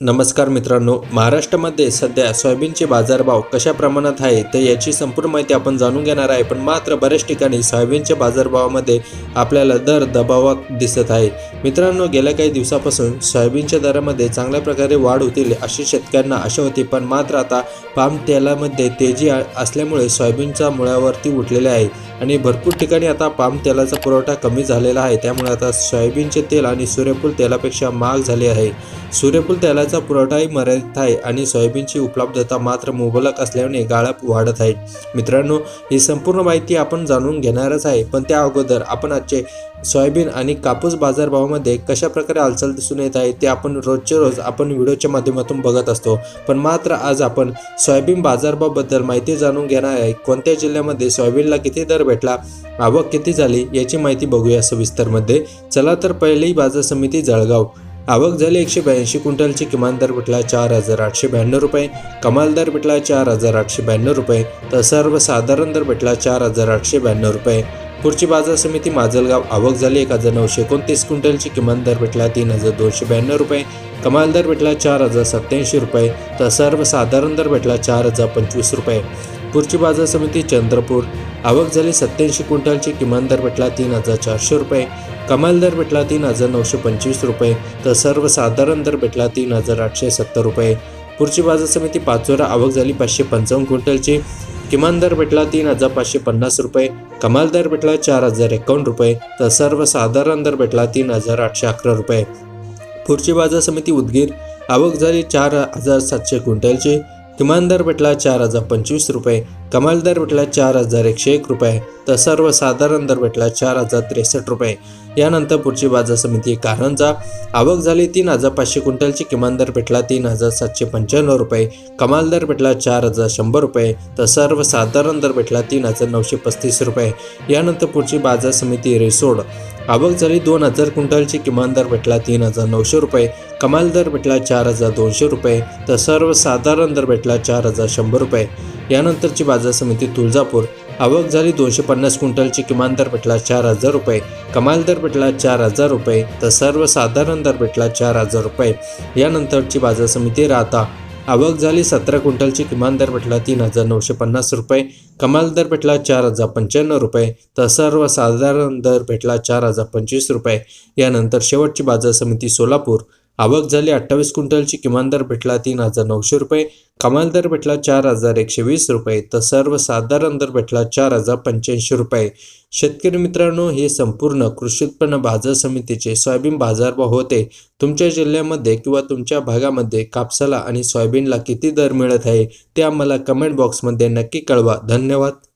नमस्कार मित्रांनो महाराष्ट्रामध्ये सध्या सोयाबीनचे बाजारभाव कशा प्रमाणात आहे तर याची संपूर्ण माहिती आपण जाणून घेणार आहे पण मात्र बऱ्याच ठिकाणी सोयाबीनच्या बाजारभावामध्ये आपल्याला दर दबावात दिसत आहे. मित्रांनो गेल्या काही दिवसापासून सोयाबीनच्या दरामध्ये चांगल्या प्रकारे वाढ होतील अशी शेतकऱ्यांना आशा होती पण मात्र आता पाम तेलामध्ये तेजी असल्यामुळे सोयाबीनच्या मुळावरती उठलेले आहे आणि भरपूर ठिकाणी आता पाम तेलाचा पुरवठा कमी झालेला आहे. त्यामुळे आता सोयाबीनचे तेल आणि सूर्यफूल तेलापेक्षा महाग झाले आहे. सूर्यफूल तेला तेलाचा पुरवठाही मर्यादित आहे आणि सोयाबीनची उपलब्धता मात्र मुबलक असल्याने गाळप वाढत आहे. मित्रांनो ही संपूर्ण माहिती आपण जाणून घेणारच आहे पण त्या अगोदर आपण आजचे सोयाबीन आणि कापूस बाजारभावामध्ये कशा प्रकारे हालचाल दिसून येत आहे ते आपण रोजच्या रोज आपण व्हिडिओच्या माध्यमातून बघत असतो. पण मात्र आज आपण सोयाबीन बाजारभावाबद्दल माहिती जाणून घेणार आहे. कोणत्या जिल्ह्यामध्ये सोयाबीनला किती दर भेटला आवक किती झाली याची माहिती बघूया सविस्तरमध्ये. चला तर पहिली बाजार समिती जळगाव. आवक झाली एकशे ब्याऐंशी क्विंटलची किमान दर भेटला चार हजार आठशे ब्याण्णव रुपये. कमाल दर भेटला चार हजार आठशे ब्याण्णव रुपये. तर सर्वसाधारण दर भेटला चार हजार आठशे ब्याण्णव रुपये. पुढची बाजार समिती माजलगाव आवक झाली एक हजार नऊशे एकोणतीस क्विंटलची किमान दर भेटला तीन हजार दोनशे ब्याण्णव रुपये. कमाल दर भेटला चार हजार सत्याऐंशी रुपये. तर सर्वसाधारण दर भेटला चार हजार पंचवीस रुपये. पुढची बाजार समिती चंद्रपूर आवक झाली सत्याऐंशी क्विंटलची किमान दर भेटला तीन हजार चारशे रुपये. कमाल दर भेटला तीन हजार नऊशे पंचवीस रुपये. तर सर्वसाधारण दर भेटला तीन हजार आठशे सत्तर रुपये. पुढची बाजार समिती पाचोरा आवक झाली पाचशे पंचावन्न क्विंटलची. किमान दर भेटला तीन हजार पाचशे पन्नास रुपये. कमाल दर भेटला चार हजार एकावन्न रुपये. तर सर्वसाधारण दर भेटला तीन हजार आठशे अकरा रुपये. पुढची बाजार समिती उदगीर आवक झाली चार हजार सातशे क्विंटलची. किमान दर भेटला चार हजार पंचवीस रुपये कमाल दर भेटला चार हजार एकशे एक रुपये तर सर्वसाधारण दर भेटला चार हजार त्रेसष्ट रुपये. यानंतर पुढची बाजार समिती कारंजा. आवक झाली तीन हजार पाचशे क्विंटलची किमान दर भेटला तीन हजार सातशे पंच्याण्णव रुपये कमाल दर भेटला चार हजार शंभर रुपये तर सर्वसाधारण दर भेटला तीन हजार नऊशे पस्तीस रुपये. यानंतर पुढची बाजार समिती रिसोड. आवक झाली दोन हजार क्विंटलची किमान दर भेटला तीन हजार नऊशे रुपये कमाल दर भेटला चार हजार दोनशे रुपये तर सर्वसाधारण दर भेटला चार हजार शंभर रुपये. यानंतरची बाजार समिती तुळजापूर. आवक झाली दोनशे पन्नास क्विंटलची किमान दर भेटला चार हजार रुपये. कमाल दर भेटला चार हजार रुपये तर सर्वसाधारण दर भेटला चार हजार रुपये. यानंतरची बाजार समिती राहता. आवक झाली सतरा क्विंटलची किमान दर भेटला तीन हजार नऊशे पन्नास रुपये. कमाल दर भेटला चार हजार पंच्याण्णव रुपये तर सर्वसाधारण दर भेटला चार हजार पंचवीस रुपये. यानंतर शेवटची बाजार समिती सोलापूर. आवक झाली अठ्ठावीस क्विंटलची किमान दर भेटला तीन हजार नऊशे रुपये कमाल दर भेटला चार हजार एकशे वीस रुपये तर सर्वसाधारण दर भेटला चार हजार पंच्याऐंशी रुपये. शेतकरी मित्रांनो हे संपूर्ण कृषी उत्पन्न बाजार समितीचे सोयाबीन बाजारभाव होते. तुमच्या जिल्ह्यामध्ये किंवा तुमच्या भागामध्ये कापसाला आणि सोयाबीनला किती दर मिळत आहे ते आम्हाला कमेंट बॉक्समध्ये नक्की कळवा. धन्यवाद.